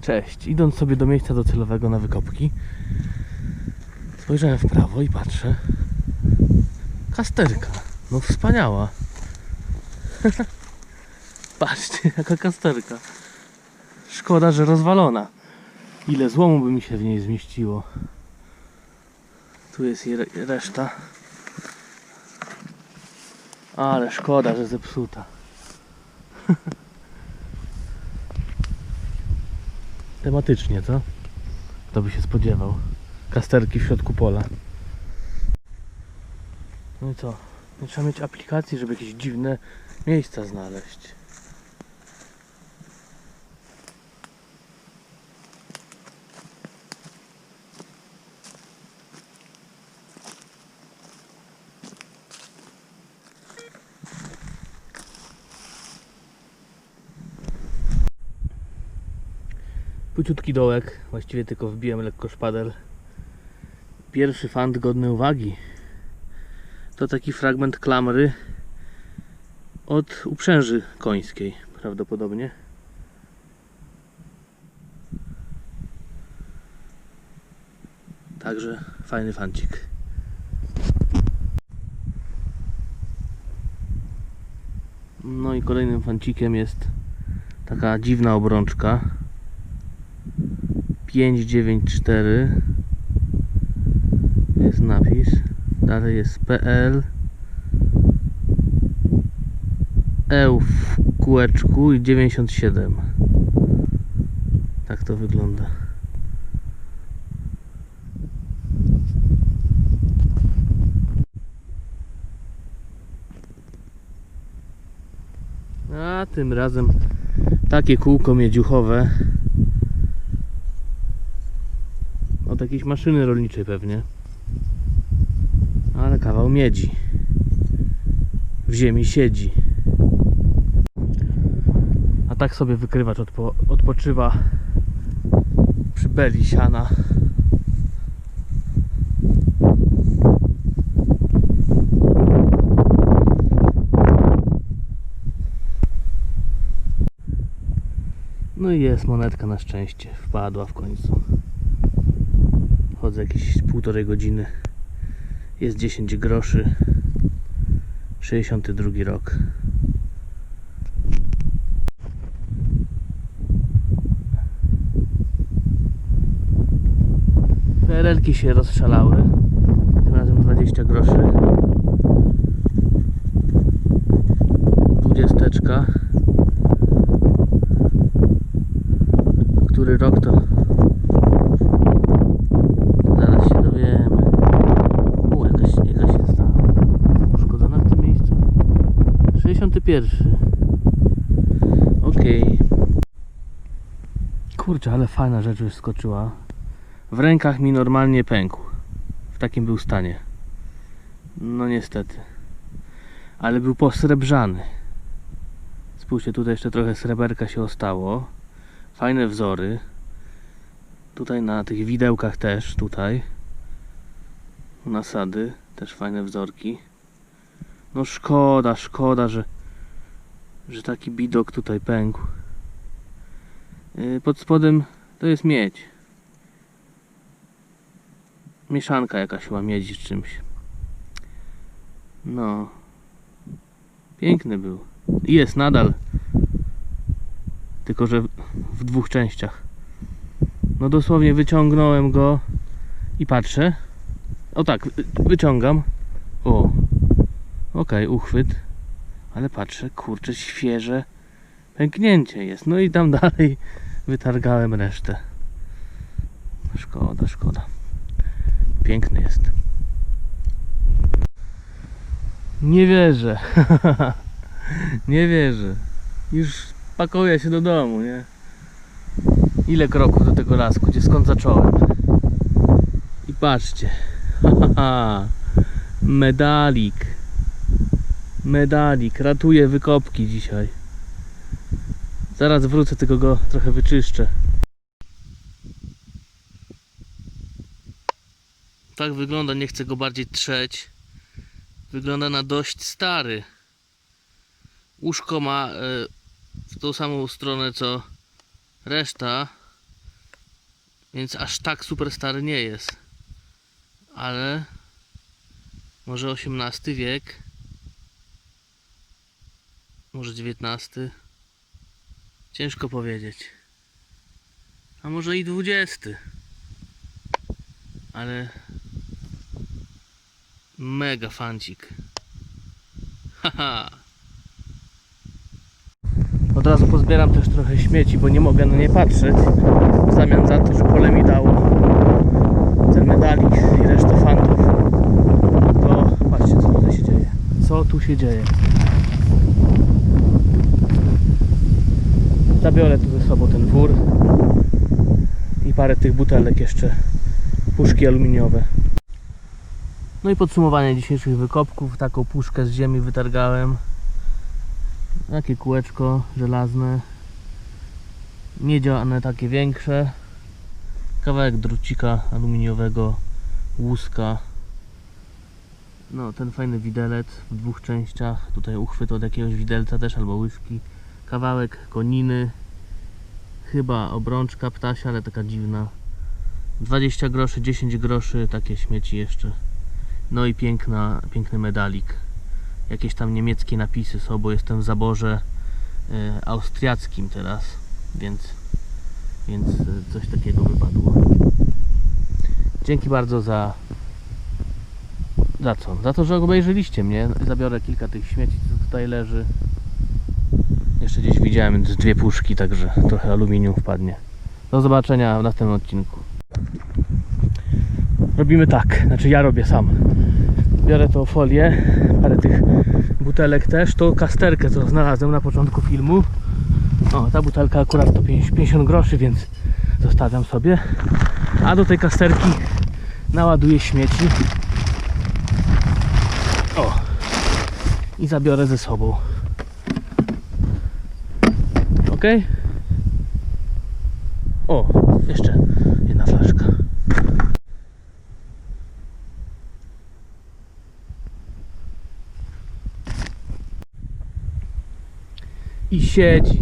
Cześć. Idąc sobie do miejsca docelowego na wykopki, spojrzałem w prawo i patrzę. Kasterka. No wspaniała. Patrzcie, jaka kasterka. Szkoda, że rozwalona. Ile złomu by mi się w niej zmieściło. Tu jest jej re- reszta. Ale szkoda, że zepsuta. Tematycznie, co? Kto by się spodziewał? Kasterki w środku pola. No i co? Nie trzeba mieć aplikacji, żeby jakieś dziwne miejsca znaleźć. Płyciutki dołek, właściwie tylko wbiłem lekko szpadel. Pierwszy fant godny uwagi. To taki fragment klamry od uprzęży końskiej, prawdopodobnie. Także fajny fancik. No i kolejnym fancikiem jest taka dziwna obrączka. 594 jest napis. Dalej jest PL EU w kółeczku i 97 tak to wygląda. A tym razem takie kółko miedziuchowe od jakiejś maszyny rolniczej pewnie. Ale kawał miedzi. W ziemi siedzi. A tak sobie wykrywacz odpo odpoczywa przy beli siana. No i jest monetka na szczęście. Wpadła w końcu. Chodzę jakieś półtorej godziny. Jest 10 groszy. 62 rok. PRL-ki się rozszalały. Tym razem 20 groszy. Dwudziesteczka. Który rok to Zaraz się dowiemy. U, jakaś, jakaś jest ta uszkodzona w tym miejscu. 61. Okej. Kurczę, ale fajna rzecz wyskoczyła. W rękach mi normalnie pękł. W takim był stanie. No niestety. Ale był posrebrzany. Spójrzcie, tutaj jeszcze trochę sreberka się ostało. Fajne wzory. Tutaj na tych widełkach też, tutaj. Nasady, też fajne wzorki. No szkoda, szkoda, że, że taki bidok tutaj pękł. Yy, Pod spodem to jest miedź. Mieszanka jakaś chyba miedzi z czymś. No. Piękny był. Jest nadal. Tylko, że w- dwóch częściach. No dosłownie wyciągnąłem go i patrzę. O tak, wy- wyciągam. O. Okej, uchwyt. Ale patrzę, kurczę, świeże pęknięcie jest. No i tam dalej wytargałem resztę. Szkoda, szkoda. Piękny jest. Nie wierzę. nie wierzę. Już pakuję się do domu, nie? Ile kroków do tego lasku, gdzie skąd zacząłem. I patrzcie. Medalik. Medalik. Ratuje wykopki dzisiaj. Zaraz wrócę, tylko go trochę wyczyszczę. Tak wygląda, nie chcę go bardziej trzeć. Wygląda na dość stary. Łóżko ma e, w tą samą stronę co reszta Więc aż tak super stary nie jest. Ale może XVIII wiek, może XIX. Ciężko powiedzieć. A może i XX. Ale mega fancik. Haha. Od razu pozbieram też trochę śmieci, bo nie mogę na nie patrzeć. W zamian za to, że pole mi dało ten medalik i resztę fantów. To patrzcie co tutaj się dzieje. Co tu się dzieje? Zabiorę tu ze sobą ten wór i parę tych butelek jeszcze, puszki aluminiowe. No i podsumowanie dzisiejszych wykopków. Taką puszkę z ziemi wytargałem. Takie kółeczko żelazne. Miedziane takie większe. Kawałek drucika aluminiowego, łuska. No, ten fajny widelec w dwóch częściach. Tutaj uchwyt od jakiegoś widelca też albo łyżki. Kawałek koniny. Chyba obrączka ptasia, ale taka dziwna. 20 groszy, 10 groszy, takie śmieci jeszcze. No i piękna, piękny medalik. Jakieś tam niemieckie napisy są, bo jestem w zaborze e, austriackim teraz, więc, więc e, coś takiego wypadło. Dzięki bardzo za za co? Za to, że obejrzeliście mnie. Zabiorę kilka tych śmieci, co tutaj leży. Jeszcze gdzieś widziałem dwie puszki, także trochę aluminium wpadnie. Do zobaczenia w następnym odcinku. Robimy tak, znaczy ja robię sam. Biorę tą folię, parę tych butelek też, tą kasterkę co znalazłem na początku filmu. O, ta butelka akurat to 50 groszy, więc zostawiam sobie. A do tej kasterki naładuję śmieci. O! I zabiorę ze sobą. Ok? O, jeszcze jedna flaszka. I siedzi.